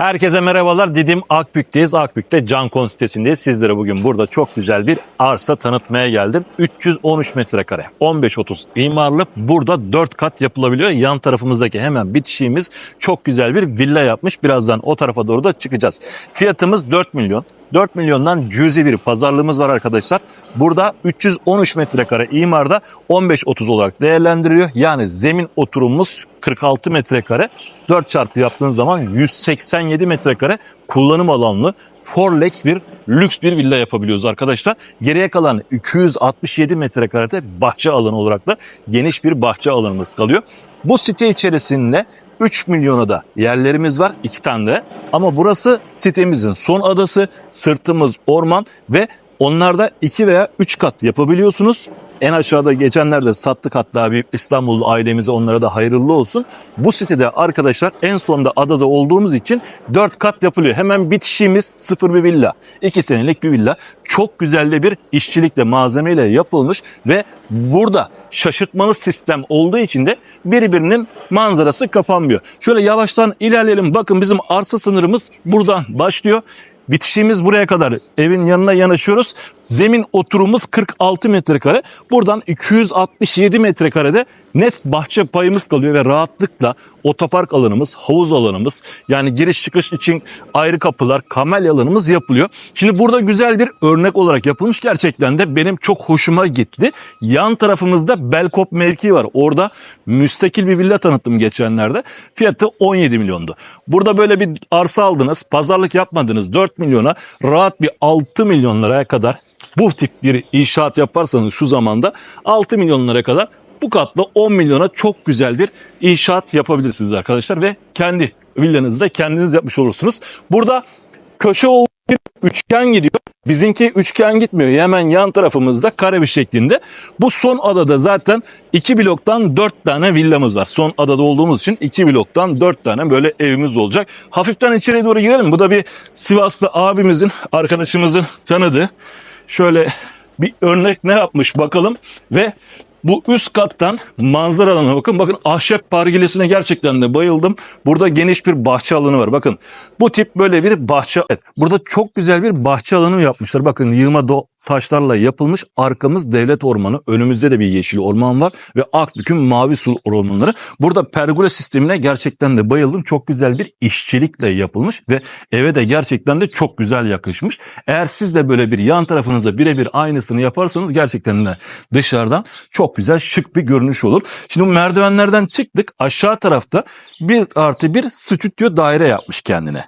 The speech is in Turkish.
Herkese merhabalar. Didim Akbük'teyiz. Akbük'te Cankon sitesindeyiz. Sizlere bugün burada çok güzel bir arsa tanıtmaya geldim. 313 metrekare, 15-30 imarlı. Burada 4 kat yapılabiliyor. Yan tarafımızdaki hemen bitişiğimiz çok güzel bir villa yapmış. Birazdan o tarafa doğru da çıkacağız. Fiyatımız 4 milyon. 4 milyondan cüzi bir pazarlığımız var arkadaşlar. Burada 313 metrekare imarda 15-30 olarak değerlendiriliyor. Yani zemin oturumumuz 46 metrekare. 4 çarpı yaptığın zaman 187 metrekare kullanım alanlı Forlex bir lüks bir villa yapabiliyoruz arkadaşlar. Geriye kalan 267 metrekarede bahçe alanı olarak da geniş bir bahçe alanımız kalıyor. Bu site içerisinde 3 milyona da yerlerimiz var. iki tane de. Ama burası sitemizin son adası. Sırtımız orman ve onlarda 2 veya 3 kat yapabiliyorsunuz. En aşağıda geçenlerde sattık hatta bir İstanbul ailemize onlara da hayırlı olsun. Bu sitede arkadaşlar en sonunda adada olduğumuz için 4 kat yapılıyor. Hemen bitişimiz sıfır bir villa. 2 senelik bir villa. Çok güzel de bir işçilikle malzemeyle yapılmış ve burada şaşırtmalı sistem olduğu için de birbirinin manzarası kapanmıyor. Şöyle yavaştan ilerleyelim. Bakın bizim arsa sınırımız buradan başlıyor. Bitişimiz buraya kadar. Evin yanına yanaşıyoruz. Zemin oturumumuz 46 metrekare. Buradan 267 metrekarede net bahçe payımız kalıyor ve rahatlıkla otopark alanımız, havuz alanımız yani giriş çıkış için ayrı kapılar, kamelya alanımız yapılıyor. Şimdi burada güzel bir örnek olarak yapılmış. Gerçekten de benim çok hoşuma gitti. Yan tarafımızda Belkop mevki var. Orada müstakil bir villa tanıttım geçenlerde. Fiyatı 17 milyondu. Burada böyle bir arsa aldınız, pazarlık yapmadınız 4 milyona rahat bir 6 milyon liraya kadar bu tip bir inşaat yaparsanız şu zamanda 6 milyon liraya kadar bu katla 10 milyona çok güzel bir inşaat yapabilirsiniz arkadaşlar ve kendi villanızı da kendiniz yapmış olursunuz. Burada köşe bir üçgen gidiyor. Bizimki üçgen gitmiyor. Hemen yan tarafımızda kare bir şeklinde. Bu son adada zaten iki bloktan dört tane villamız var. Son adada olduğumuz için iki bloktan dört tane böyle evimiz olacak. Hafiften içeriye doğru girelim. Bu da bir Sivaslı abimizin, arkadaşımızın tanıdığı. Şöyle bir örnek ne yapmış bakalım ve bu üst kattan manzara alanına bakın. Bakın ahşap pargilesine gerçekten de bayıldım. Burada geniş bir bahçe alanı var. Bakın bu tip böyle bir bahçe. Evet, burada çok güzel bir bahçe alanı yapmışlar. Bakın yığma do taşlarla yapılmış. Arkamız devlet ormanı. Önümüzde de bir yeşil orman var. Ve Akbük'ün mavi su ormanları. Burada pergole sistemine gerçekten de bayıldım. Çok güzel bir işçilikle yapılmış. Ve eve de gerçekten de çok güzel yakışmış. Eğer siz de böyle bir yan tarafınıza birebir aynısını yaparsanız gerçekten de dışarıdan çok güzel şık bir görünüş olur. Şimdi bu merdivenlerden çıktık. Aşağı tarafta bir artı bir stüdyo daire yapmış kendine.